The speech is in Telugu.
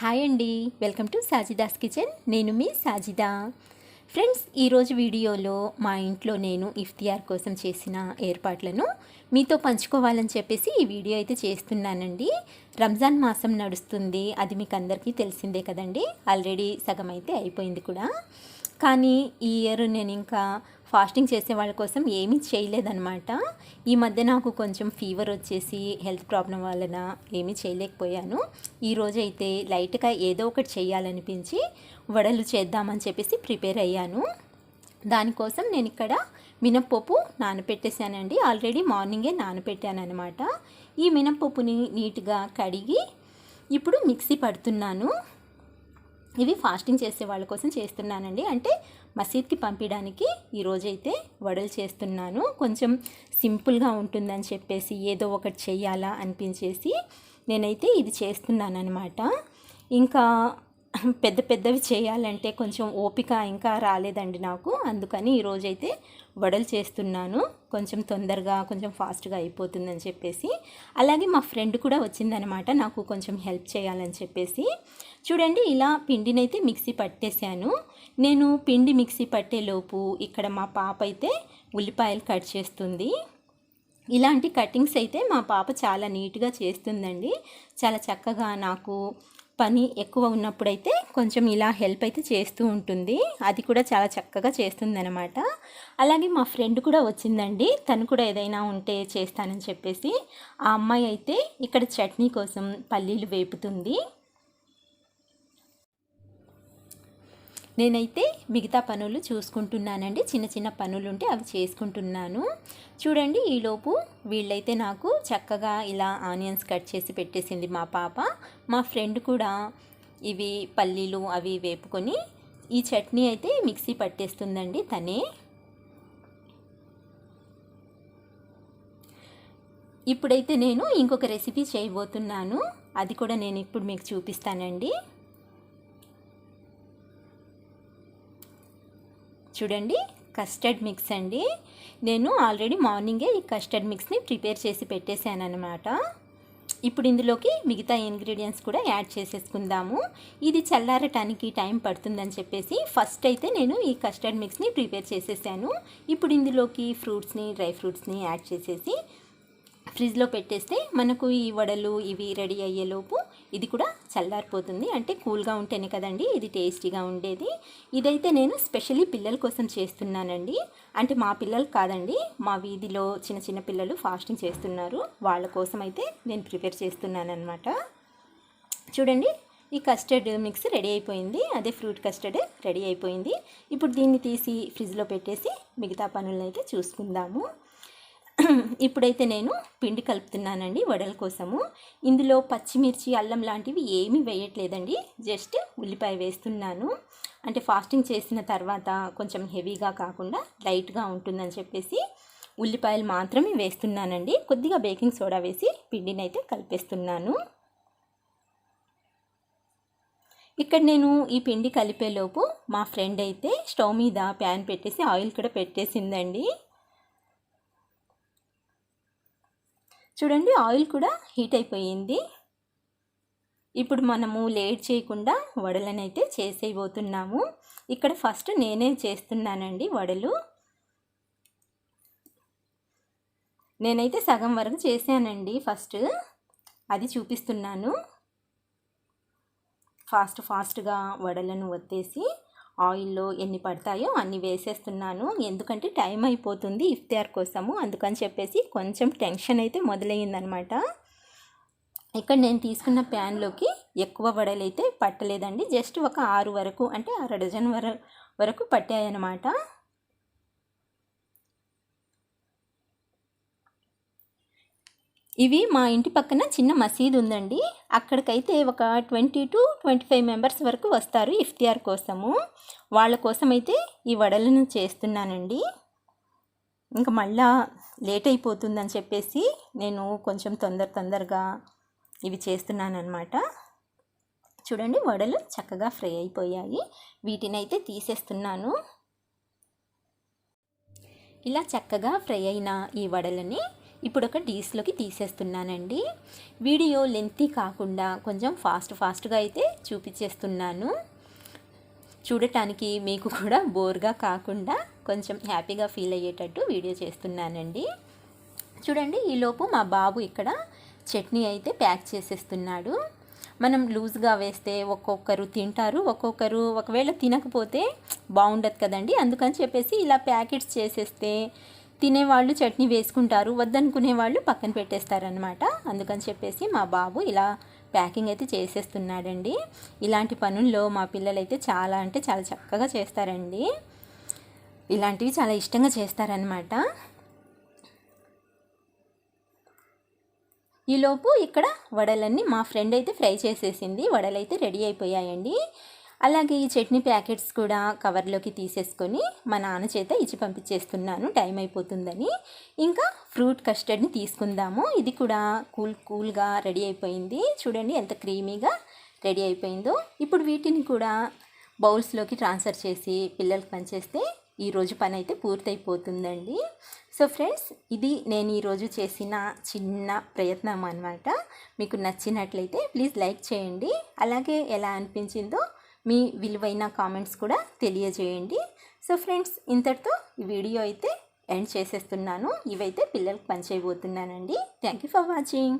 హాయ్ అండి. Welcome to Sajida's kitchen. నేను మీ సాజిదా. ఫ్రెండ్స్ ఈరోజు వీడియోలో మా ఇంట్లో నేను ఇఫ్తియార్ కోసం చేసిన ఏర్పాట్లను మీతో పంచుకోవాలని చెప్పేసి ఈ వీడియో అయితే చేస్తున్నానండి. రంజాన్ మాసం నడుస్తుంది. అది మీకు అందరికీ తెలిసిందే కదండి. ఆల్రెడీ సగం అయితే అయిపోయింది కూడా. కానీ ఈ ఇయర్ నేను ఇంకా ఫాస్టింగ్ చేసే వాళ్ళ కోసం ఏమీ చేయలేదన్నమాట. ఈ మధ్య నాకు కొంచెం ఫీవర్ వచ్చేసి హెల్త్ ప్రాబ్లం వలన ఏమీ చేయలేకపోయాను. ఈరోజు అయితే లైట్గా ఏదో ఒకటి చేయాలనిపించి వడలు చేద్దామని చెప్పేసి ప్రిపేర్ అయ్యాను. దానికోసం నేను ఇక్కడ మినప్పప్పు నానపెట్టేశానండి. ఆల్రెడీ మార్నింగే నానపెట్టాను అనమాట ఈ మినప్పప్పుని నీట్గా కడిగి ఇప్పుడు మిక్సీ పడుతున్నాను. ఇవి ఫాస్టింగ్ చేసే వాళ్ళ కోసం చేస్తున్నానండి. అంటే మసీద్కి పంపించడానికి ఈరోజైతే వడలు చేస్తున్నాను. కొంచెం సింపుల్గా ఉంటుందని చెప్పేసి ఏదో ఒకటి చెయ్యాలా అనిపించేసి నేనైతే ఇది చేస్తున్నాను అనమాట ఇంకా పెద్ద పెద్దవి చేయాలంటే కొంచెం ఓపిక ఇంకా రాలేదండి నాకు. అందుకని ఈరోజైతే వడలు చేస్తున్నాను. కొంచెం తొందరగా కొంచెం ఫాస్ట్గా అయిపోతుందని చెప్పేసి. అలాగే మా ఫ్రెండ్ కూడా వచ్చిందనమాట నాకు కొంచెం హెల్ప్ చేయాలని చెప్పేసి. చూడండి ఇలా పిండినైతే మిక్సీ పట్టేశాను. నేను పిండి మిక్సీ పట్టేలోపు ఇక్కడ మా పాప అయితే ఉల్లిపాయలు కట్ చేస్తుంది. ఇలాంటి కటింగ్స్ అయితే మా పాప చాలా నీట్గా చేస్తుందండి. చాలా చక్కగా నాకు పని ఎక్కువ ఉన్నప్పుడైతే కొంచెం ఇలా హెల్ప్ అయితే చేస్తూ ఉంటుంది. అది కూడా చాలా చక్కగా చేస్తుందనమాట అలాగే మా ఫ్రెండ్ కూడా వచ్చిందండి. తను కూడా ఏదైనా ఉంటే చేస్తానని చెప్పేసి. ఆ అమ్మాయి అయితే ఇక్కడ చట్నీ కోసం పల్లీలు వేపుతుంది. నేనైతే మిగతా పనులు చూసుకుంటున్నానండి. చిన్న చిన్న పనులు ఉంటే అవి చేసుకుంటున్నాను. చూడండి ఈలోపు వీళ్ళైతే నాకు చక్కగా ఇలా ఆనియన్స్ కట్ చేసి పెట్టేసింది మా పాప. మా ఫ్రెండ్ కూడా ఇవి పల్లీలు అవి వేపుకొని ఈ చట్నీ అయితే మిక్సీ పట్టేస్తుందండి తనే. ఇప్పుడైతే నేను ఇంకొక రెసిపీ చేయబోతున్నాను. అది కూడా నేను ఇప్పుడు మీకు చూపిస్తానండి. చూడండి కస్టర్డ్ మిక్స్ అండి. నేను ఆల్రెడీ మార్నింగే ఈ కస్టర్డ్ మిక్స్ని ప్రిపేర్ చేసి పెట్టేశాను అనమాట ఇప్పుడు ఇందులోకి మిగతా ఇంగ్రీడియంట్స్ కూడా యాడ్ చేసేసుకుందాము. ఇది చల్లారటానికి టైం పడుతుందని చెప్పేసి ఫస్ట్ అయితే నేను ఈ కస్టర్డ్ మిక్స్ని ప్రిపేర్ చేసేసాను. ఇప్పుడు ఇందులోకి ఫ్రూట్స్ని డ్రై ఫ్రూట్స్ని యాడ్ చేసేసి ఫ్రిడ్జ్లో పెట్టేస్తే మనకు ఈ వడలు ఇవి రెడీ అయ్యేలోపు ఇది కూడా చల్లారిపోతుంది. అంటే కూల్గా ఉంటేనే కదండి ఇది టేస్టీగా ఉండేది. ఇదైతే నేను స్పెషల్లీ పిల్లల కోసం చేస్తున్నానండి. అంటే మా పిల్లలు కాదండి మా వీధిలో చిన్న చిన్న పిల్లలు ఫాస్టింగ్ చేస్తున్నారు. వాళ్ళ కోసం అయితే నేను ప్రిపేర్ చేస్తున్నానమాట చూడండి ఈ కస్టర్డ్ మిక్స్ రెడీ అయిపోయింది. అదే ఫ్రూట్ కస్టర్డ్ రెడీ అయిపోయింది. ఇప్పుడు దీన్ని తీసి ఫ్రిడ్జ్లో పెట్టేసి మిగతా పనులను అయితే చూసుకుందాము. ఇప్పుడైతే నేను పిండి కలుపుతున్నానండి వడల కోసము. ఇందులో పచ్చిమిర్చి అల్లం లాంటివి ఏమీ వేయట్లేదండి. జస్ట్ ఉల్లిపాయ వేస్తున్నాను. అంటే ఫాస్టింగ్ చేసిన తర్వాత కొంచెం హెవీగా కాకుండా లైట్గా ఉంటుందని చెప్పేసి ఉల్లిపాయలు మాత్రమే వేస్తున్నానండి. కొద్దిగా బేకింగ్ సోడా వేసి పిండిని అయితే కలిపేస్తున్నాను. ఇక్కడ నేను ఈ పిండి కలిపేలోపు మా ఫ్రెండ్ అయితే స్టవ్ మీద ప్యాన్ పెట్టేసి ఆయిల్ కూడా పెట్టేసిందండి. చూడండి ఆయిల్ కూడా హీట్ అయిపోయింది. ఇప్పుడు మనము లేట్ చేయకుండా వడలనైతే అయితే చేసేయబోతున్నాము. ఇక్కడ ఫస్ట్ నేనే చేస్తున్నానండి వడలు. నేనైతే సగం వరకు చేశానండి ఫస్ట్. అది చూపిస్తున్నాను. ఫాస్ట్ ఫాస్ట్గా వడలను వత్తేసి ఆయిల్లో ఎన్ని పడతాయో అన్ని వేసేస్తున్నాను. ఎందుకంటే టైం అయిపోతుంది ఇఫ్తార్ కోసము. అందుకని చెప్పేసి కొంచెం టెన్షన్ అయితే మొదలయ్యిందనమాట. ఇక్కడ నేను తీసుకున్న ప్యాన్లోకి ఎక్కువ వడలైతే పట్టలేదండి. జస్ట్ ఒక ఆరు వరకు అంటే అర డజన్ వర వరకు పట్టాయన్నమాట ఇవి మా ఇంటి పక్కన చిన్న మసీదు ఉందండి. అక్కడికైతే ఒక twenty to twenty five members వరకు వస్తారు ఇఫ్తియార్ కోసము. వాళ్ళ కోసం అయితే ఈ వడలను చేస్తున్నానండి. ఇంకా మళ్ళా లేట్ అయిపోతుందని చెప్పేసి నేను కొంచెం తొందర తొందరగా ఇవి చేస్తున్నాను అనమాట చూడండి వడలు చక్కగా ఫ్రై అయిపోయాయి. వీటిని అయితే తీసేస్తున్నాను. ఇలా చక్కగా ఫ్రై అయిన ఈ వడలని ఇప్పుడు ఒక డీస్లోకి తీసేస్తున్నానండి. వీడియో లెంతీ కాకుండా కొంచెం ఫాస్ట్ ఫాస్ట్గా అయితే చూపించేస్తున్నాను చూడటానికి మీకు కూడా బోర్గా కాకుండా కొంచెం హ్యాపీగా ఫీల్ అయ్యేటట్టు వీడియో చేస్తున్నానండి. చూడండి ఈలోపు మా బాబు ఇక్కడ చట్నీ అయితే ప్యాక్ చేసేస్తున్నాడు. మనం లూజ్గా వేస్తే ఒక్కొక్కరు తింటారు ఒక్కొక్కరు ఒకవేళ తినకపోతే బాగుండదు కదండి. అందుకని చెప్పేసి ఇలా ప్యాకెట్స్ చేసేస్తే తినేవాళ్ళు చట్నీ వేసుకుంటారు వద్దనుకునే వాళ్ళు పక్కన పెట్టేస్తారనమాట అందుకని చెప్పేసి మా బాబు ఇలా ప్యాకింగ్ అయితే చేసేస్తున్నాడండి. ఇలాంటి పనుల్లో మా పిల్లలైతే చాలా అంటే చాలా చక్కగా చేస్తారండి. ఇలాంటివి చాలా ఇష్టంగా చేస్తారనమాట ఈలోపు ఇక్కడ వడలన్నీ మా ఫ్రెండ్ అయితే ఫ్రై చేసేసింది. వడలైతే రెడీ అయిపోయాయండి. అలాగే ఈ చట్నీ ప్యాకెట్స్ కూడా కవర్లోకి తీసేసుకొని మా నాన్న చేత ఇచ్చి పంపించేస్తున్నాను. టైం అయిపోతుందని. ఇంకా ఫ్రూట్ కస్టర్డ్ని తీసుకుందాము. ఇది కూడా కూల్ కూల్గా రెడీ అయిపోయింది. చూడండి ఎంత క్రీమీగా రెడీ అయిపోయిందో. ఇప్పుడు వీటిని కూడా బౌల్స్లోకి ట్రాన్స్ఫర్ చేసి పిల్లలకి పనిచేస్తే ఈరోజు పని అయితే పూర్తయిపోతుందండి. సో ఫ్రెండ్స్ ఇది నేను ఈరోజు చేసిన చిన్న ప్రయత్నం అనమాట మీకు నచ్చినట్లయితే ప్లీజ్ లైక్ చేయండి. అలాగే ఎలా అనిపించిందో మీ విలువైన కామెంట్స్ కూడా తెలియజేయండి. సో ఫ్రెండ్స్ ఇంతటితో ఈ వీడియో అయితే ఎండ్ చేసేస్తున్నాను. ఇవైతే పిల్లలకు పనిచేయబోతున్నానండి. Thank you for watching.